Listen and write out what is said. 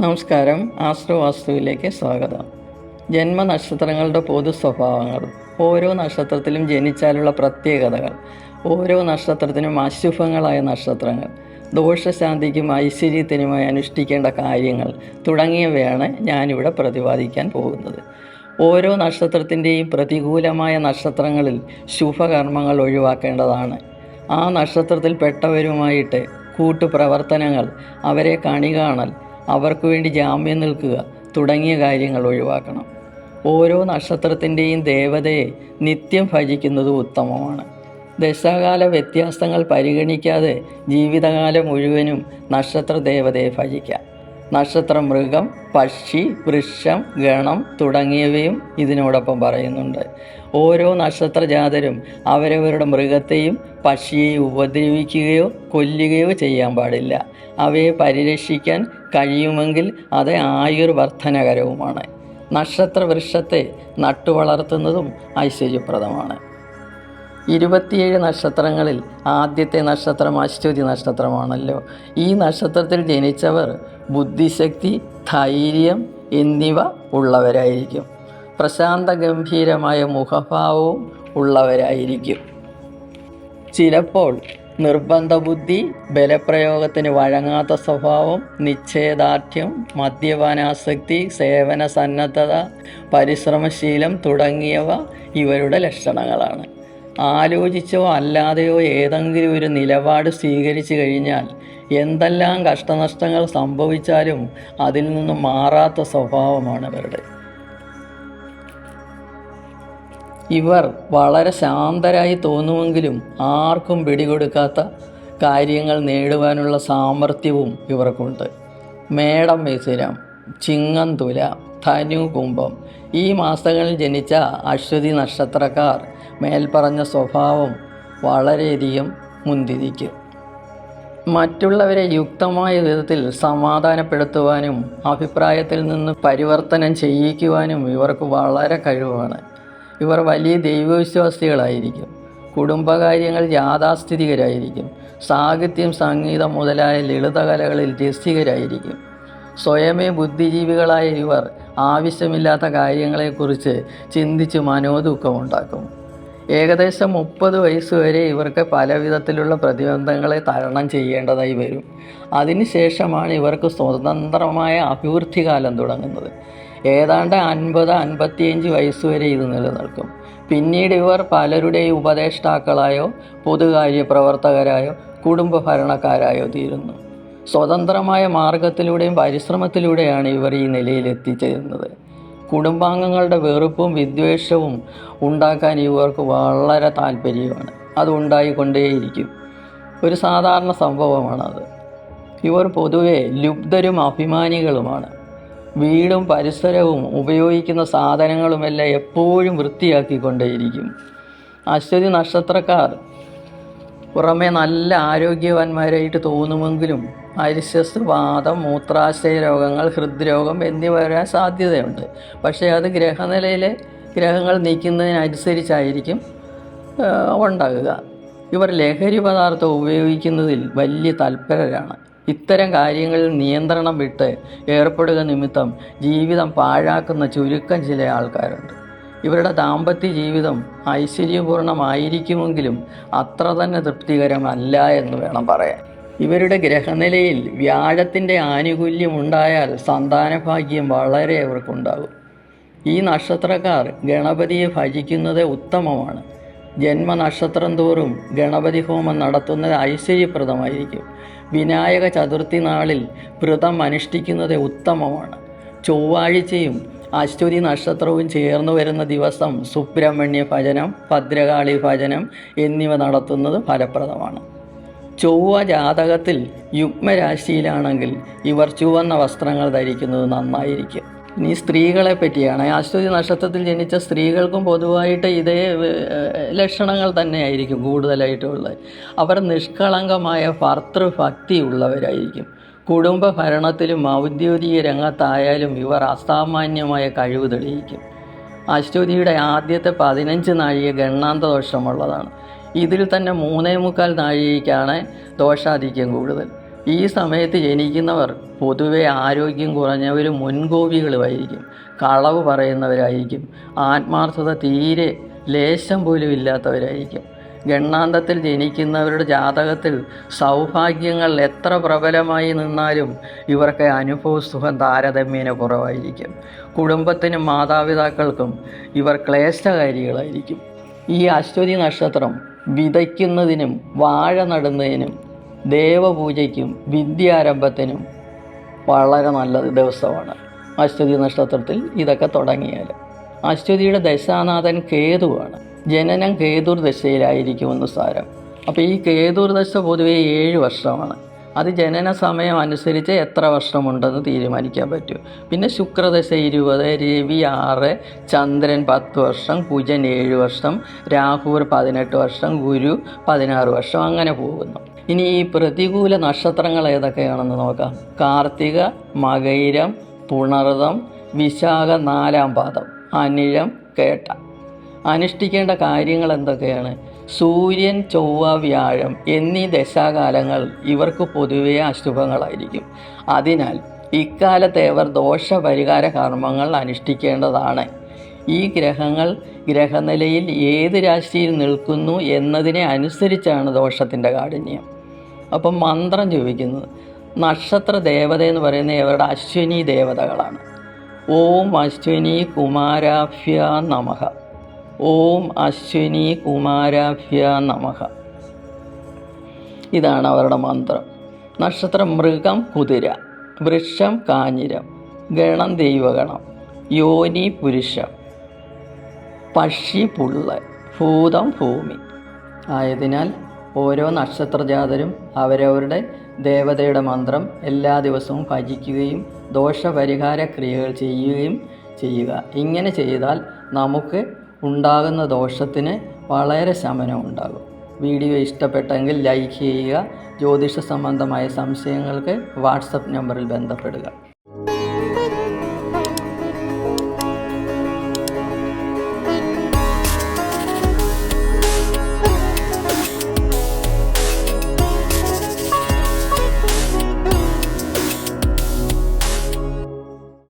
നമസ്കാരം. ആശ്രവാസ്തുവിലേക്ക് വാസ്തുവിലേക്ക് സ്വാഗതം. ജന്മനക്ഷത്രങ്ങളുടെ പൊതു സ്വഭാവങ്ങൾ ഓരോ നക്ഷത്രത്തിലും ജനിച്ചാലുള്ള പ്രത്യേകതകൾ ഓരോ നക്ഷത്രത്തിനും അശുഭങ്ങളായ നക്ഷത്രങ്ങൾ ദോഷശാന്തിക്കും ഐശ്വര്യത്തിനുമായി അനുഷ്ഠിക്കേണ്ട കാര്യങ്ങൾ തുടങ്ങിയവയാണ് ഞാനിവിടെ പ്രതിപാദിക്കാൻ പോകുന്നത്. ഓരോ നക്ഷത്രത്തിന്റെയും പ്രതികൂലമായ നക്ഷത്രങ്ങളിൽ ശുഭകർമ്മങ്ങൾ ഒഴിവാക്കേണ്ടതാണ്. ആ നക്ഷത്രത്തിൽപ്പെട്ടവരുമായിട്ട് കൂട്ടുപ്രവർത്തനങ്ങൾ അവരെ കണി കാണൽ അവർക്ക് വേണ്ടി ജാമ്യം നിൽക്കുക തുടങ്ങിയ കാര്യങ്ങൾ ഒഴിവാക്കണം. ഓരോ നക്ഷത്രത്തിന്റെയും ദേവതയെ നിത്യം ഭജിക്കുന്നത് ഉത്തമമാണ്. ദശാകാല വ്യത്യാസങ്ങൾ പരിഗണിക്കാതെ ജീവിതകാലം മുഴുവനും നക്ഷത്ര ദേവതയെ ഭജിക്കാം. നക്ഷത്രം മൃഗം പക്ഷി വൃക്ഷം ഗണം തുടങ്ങിയവയും ഇതിനോടൊപ്പം പറയുന്നുണ്ട്. ഓരോ നക്ഷത്രജാതരും അവരവരുടെ മൃഗത്തെയും പക്ഷിയെയും ഉപദ്രവിക്കുകയോ കൊല്ലുകയോ ചെയ്യാൻ പാടില്ല. അവയെ പരിരക്ഷിക്കാൻ കഴിയുമെങ്കിൽ അത് ആയുർവർദ്ധനകരവുമാണ്. നക്ഷത്ര വൃക്ഷത്തെ നട്ടുവളർത്തുന്നതും ഐശ്വര്യപ്രദമാണ്. ഇരുപത്തിയേഴ് നക്ഷത്രങ്ങളിൽ ആദ്യത്തെ നക്ഷത്രം അശ്വതി നക്ഷത്രമാണല്ലോ. ഈ നക്ഷത്രത്തിൽ ജനിച്ചവർ ബുദ്ധിശക്തി ധൈര്യം എന്നിവ ഉള്ളവരായിരിക്കും. പ്രശാന്ത ഗംഭീരമായ മുഖഭാവവും ഉള്ളവരായിരിക്കും. ചിലപ്പോൾ നിർബന്ധ ബുദ്ധി ബലപ്രയോഗത്തിന് വഴങ്ങാത്ത സ്വഭാവം നിശ്ചയദാർഢ്യം മദ്യപാനാസക്തി സേവന സന്നദ്ധത പരിശ്രമശീലം തുടങ്ങിയവ ഇവരുടെ ലക്ഷണങ്ങളാണ്. ആലോചിച്ചോ അല്ലാതെയോ ഏതെങ്കിലും ഒരു നിലപാട് സ്വീകരിച്ചു കഴിഞ്ഞാൽ എന്തെല്ലാം കഷ്ടനഷ്ടങ്ങൾ സംഭവിച്ചാലും അതിൽ നിന്നും മാറാത്ത സ്വഭാവമാണ് അവരുടെ. ഇവർ വളരെ ശാന്തരായി തോന്നുമെങ്കിലും ആർക്കും പിടികൊടുക്കാത്ത കാര്യങ്ങൾ നേടുവാനുള്ള സാമർഥ്യവും ഇവർക്കുണ്ട്. മേടം മിഥുനം ചിങ്ങം തുല ധനു കുംഭം ഈ മാസങ്ങളിൽ ജനിച്ച അശ്വതി നക്ഷത്രക്കാർ മേൽപ്പറഞ്ഞ സ്വഭാവം വളരെയധികം മുന്തിരിക്കും. മറ്റുള്ളവരെ യുക്തമായ വിധത്തിൽ സമാധാനപ്പെടുത്തുവാനും അഭിപ്രായത്തിൽ നിന്ന് പരിവർത്തനം ചെയ്യിക്കുവാനും ഇവർക്ക് വളരെ കഴിവാണ്. ഇവർ വലിയ ദൈവവിശ്വാസികളായിരിക്കും. കുടുംബകാര്യങ്ങൾ യാഥാസ്ഥിതികരായിരിക്കും. സാഹിത്യം സംഗീതം മുതലായ ലളിതകലകളിൽ രസികരായിരിക്കും. സ്വയമേ ബുദ്ധിജീവികളായ ഇവർ ആവശ്യമില്ലാത്ത കാര്യങ്ങളെക്കുറിച്ച് ചിന്തിച്ച് മനോദുഃഖമുണ്ടാക്കും. ഏകദേശം മുപ്പത് വയസ്സ് വരെ ഇവർക്ക് പല വിധത്തിലുള്ള പ്രതിബന്ധങ്ങളെ തരണം ചെയ്യേണ്ടതായി വരും. അതിനുശേഷമാണ് ഇവർക്ക് സ്വതന്ത്രമായ അഭിവൃദ്ധി കാലം തുടങ്ങുന്നത്. ഏതാണ്ട് അൻപത് അൻപത്തിയഞ്ച് വയസ്സ് വരെ ഇത് നിലനിൽക്കും. പിന്നീട് ഇവർ പലരുടെയും ഉപദേഷ്ടാക്കളായോ പൊതുകാര്യ പ്രവർത്തകരായോ കുടുംബ ഭരണക്കാരായോ തീരുന്നു. സ്വതന്ത്രമായ മാർഗത്തിലൂടെയും പരിശ്രമത്തിലൂടെയാണ് ഇവർ ഈ നിലയിൽ എത്തിച്ചേരുന്നത് കുടുംബാംഗങ്ങളുടെ വെറുപ്പും വിദ്വേഷവും ഉണ്ടാക്കാൻ ഇവർക്ക് വളരെ താല്പര്യമാണ്. അത് ഉണ്ടായിക്കൊണ്ടേയിരിക്കും. ഒരു സാധാരണ സംഭവമാണത്. ഇവർ പൊതുവെ ലുബ്ധരും അഭിമാനികളുമാണ്. വീടും പരിസരവും ഉപയോഗിക്കുന്ന സാധനങ്ങളുമെല്ലാം എപ്പോഴും വൃത്തിയാക്കിക്കൊണ്ടേയിരിക്കും. അശ്വതി നക്ഷത്രക്കാർ പുറമെ നല്ല ആരോഗ്യവാന്മാരായിട്ട് തോന്നുമെങ്കിലും അരിശസ് വാദം മൂത്രാശയ രോഗങ്ങൾ ഹൃദ്രോഗം എന്നിവ വരാൻ സാധ്യതയുണ്ട്. പക്ഷേ അത് ഗ്രഹനിലയിലെ ഗ്രഹങ്ങൾ നീക്കുന്നതിനനുസരിച്ചായിരിക്കും ഉണ്ടാകുക. ഇവർ ലഹരി പദാർത്ഥം ഉപയോഗിക്കുന്നതിൽ വലിയ തൽപരരാണ് ഇത്തരം കാര്യങ്ങളിൽ നിയന്ത്രണം വിട്ട് ഏർപ്പെടുക നിമിത്തം ജീവിതം പാഴാക്കുന്ന ചുരുക്കം ചില ആൾക്കാരുണ്ട്. ഇവരുടെ ദാമ്പത്യ ജീവിതം ഐശ്വര്യപൂർണമായിരിക്കുമെങ്കിലും അത്ര തന്നെ തൃപ്തികരമല്ല എന്ന് വേണം പറയാൻ. ഇവരുടെ ഗ്രഹനിലയിൽ വ്യാഴത്തിന്റെ ആനുകൂല്യം ഉണ്ടായാൽ സന്താനഭാഗ്യം വളരെ അവർക്കുണ്ടാകും. ഈ നക്ഷത്രക്കാർ ഗണപതിയെ ഭജിക്കുന്നത് ഉത്തമമാണ്. ജന്മനക്ഷത്രം തോറും ഗണപതി ഹോമം നടത്തുന്നത് ഐശ്വര്യപ്രദമായിരിക്കും. വിനായക ചതുർത്ഥി നാളിൽ വ്രതം അനുഷ്ഠിക്കുന്നത് ഉത്തമമാണ്. ചൊവ്വാഴ്ചയും അശ്വതി നക്ഷത്രവും ചേർന്ന് വരുന്ന ദിവസം സുബ്രഹ്മണ്യ ഭജനം ഭദ്രകാളി ഭജനം എന്നിവ നടത്തുന്നത് ഫലപ്രദമാണ്. ചൊവ്വ ജാതകത്തിൽ യുഗ്മരാശിയിലാണെങ്കിൽ ഇവർ ചുവന്ന വസ്ത്രങ്ങൾ ധരിക്കുന്നത് നന്നായിരിക്കും. ഇനി സ്ത്രീകളെ പറ്റിയാണ്. അശ്വതി നക്ഷത്രത്തിൽ ജനിച്ച സ്ത്രീകൾക്കും പൊതുവായിട്ട് ഇതേ ലക്ഷണങ്ങൾ തന്നെയായിരിക്കും കൂടുതലായിട്ടുള്ളത്. അവർ നിഷ്കളങ്കമായ ഭർത്തൃഭക്തി ഉള്ളവരായിരിക്കും. കുടുംബ ഭരണത്തിലും ഔദ്യോഗിക രംഗത്തായാലും ഇവർ അസാമാന്യമായ കഴിവ് തെളിയിക്കും. അശ്വതിയുടെ ആദ്യത്തെ പതിനഞ്ച് നാഴിക ഗണ്ണാന്ത ദോഷമുള്ളതാണ് ഇതിൽ തന്നെ മൂന്നേ മുക്കാൽ നാഴികയ്ക്കാണ് ദോഷാധിക്യം കൂടുതൽ. ഈ സമയത്ത് ജനിക്കുന്നവർ പൊതുവെ ആരോഗ്യം കുറഞ്ഞവർ മുൻകോപികളുമായിരിക്കും. കളവ് പറയുന്നവരായിരിക്കും. ആത്മാർത്ഥത തീരെ ലേശം പോലും ഇല്ലാത്തവരായിരിക്കും. ഗണ്ണാന്തത്തിൽ ജനിക്കുന്നവരുടെ ജാതകത്തിൽ സൗഭാഗ്യങ്ങൾ എത്ര പ്രബലമായി നിന്നാലും ഇവർക്ക് അനുഭവസുഖം താരതമ്യേന കുറവായിരിക്കും. കുടുംബത്തിനും മാതാപിതാക്കൾക്കും ഇവർ ക്ലേശകാരികളായിരിക്കും. ഈ അശ്വതി നക്ഷത്രം വിതയ്ക്കുന്നതിനും വാഴ നടുന്നതിനും ദേവപൂജയ്ക്കും വിദ്യാരംഭത്തിനും വളരെ നല്ല ദിവസമാണ്. അശ്വതി നക്ഷത്രത്തിൽ ഇതൊക്കെ തുടങ്ങിയാൽ. അശ്വതിയുടെ ദശാനാഥൻ കേതുവാണ്. ജനനം കേതുർ ദശയിലായിരിക്കുമെന്ന് സാരം. അപ്പോൾ ഈ കേതുർ ദശ പൊതുവേ ഏഴ് വർഷമാണ്. അത് ജനന സമയം അനുസരിച്ച് എത്ര വർഷമുണ്ടെന്ന് തീരുമാനിക്കാൻ പറ്റും. പിന്നെ ശുക്രദശ ഇരുപത് രവി ആറ് ചന്ദ്രൻ പത്ത് വർഷം കുജൻ ഏഴ് വർഷം രാഹുർ പതിനെട്ട് വർഷം ഗുരു പതിനാറ് വർഷം അങ്ങനെ പോകുന്നു. ഇനി ഈ പ്രതികൂല നക്ഷത്രങ്ങൾ ഏതൊക്കെയാണെന്ന് നോക്കാം. കാർത്തിക മകൈരം പുണർതം വിശാഖ നാലാം പാദം അനിഴം കേട്ട. അനുഷ്ഠിക്കേണ്ട കാര്യങ്ങൾ എന്തൊക്കെയാണ്? സൂര്യൻ ചൊവ്വ വ്യാഴം എന്നീ ദശാകാലങ്ങൾ ഇവർക്ക് പൊതുവേ അശുഭങ്ങളായിരിക്കും. അതിനാൽ ഇക്കാലത്ത് ഇവർ ദോഷപരിഹാര കർമ്മങ്ങൾ അനുഷ്ഠിക്കേണ്ടതാണ്. ഈ ഗ്രഹങ്ങൾ ഗ്രഹനിലയിൽ ഏത് രാശിയിൽ നിൽക്കുന്നു എന്നതിനെ അനുസരിച്ചാണ് ദോഷത്തിന്റെ കാഠിന്യം. അപ്പം മന്ത്രം ചോദിക്കുന്നത് നക്ഷത്ര ദേവത എന്ന് പറയുന്നത് ഇവരുടെ അശ്വിനി ദേവതകളാണ്. ഓം അശ്വിനി കുമാരാഭ്യ നമഃ. ഓം അശ്വിനി കുമാരാഭ്യ നമഃ. ഇതാണ് അവരുടെ മന്ത്രം. നക്ഷത്രം മൃഗം കുതിര വൃക്ഷം കാഞ്ഞിരം ഗണം ദൈവഗണം യോനി പുരുഷം പക്ഷി പുള്ള ഭൂതം ഭൂമി. ആയതിനാൽ ഓരോ നക്ഷത്രജാതരും അവരവരുടെ ദേവതയുടെ മന്ത്രം എല്ലാ ദിവസവും ഭജിക്കുകയും ദോഷപരിഹാര ക്രിയകൾ ചെയ്യുകയും ചെയ്യുക. ഇങ്ങനെ ചെയ്താൽ നമുക്ക് ഉണ്ടാകുന്ന ദോഷത്തിന് വളരെ ശമനം ഉണ്ടാകും വീഡിയോ ഇഷ്ടപ്പെട്ടെങ്കിൽ ലൈക്ക് ചെയ്യുക. ജ്യോതിഷ സംബന്ധമായ സംശയങ്ങൾക്ക് വാട്സപ്പ് നമ്പറിൽ ബന്ധപ്പെടുക.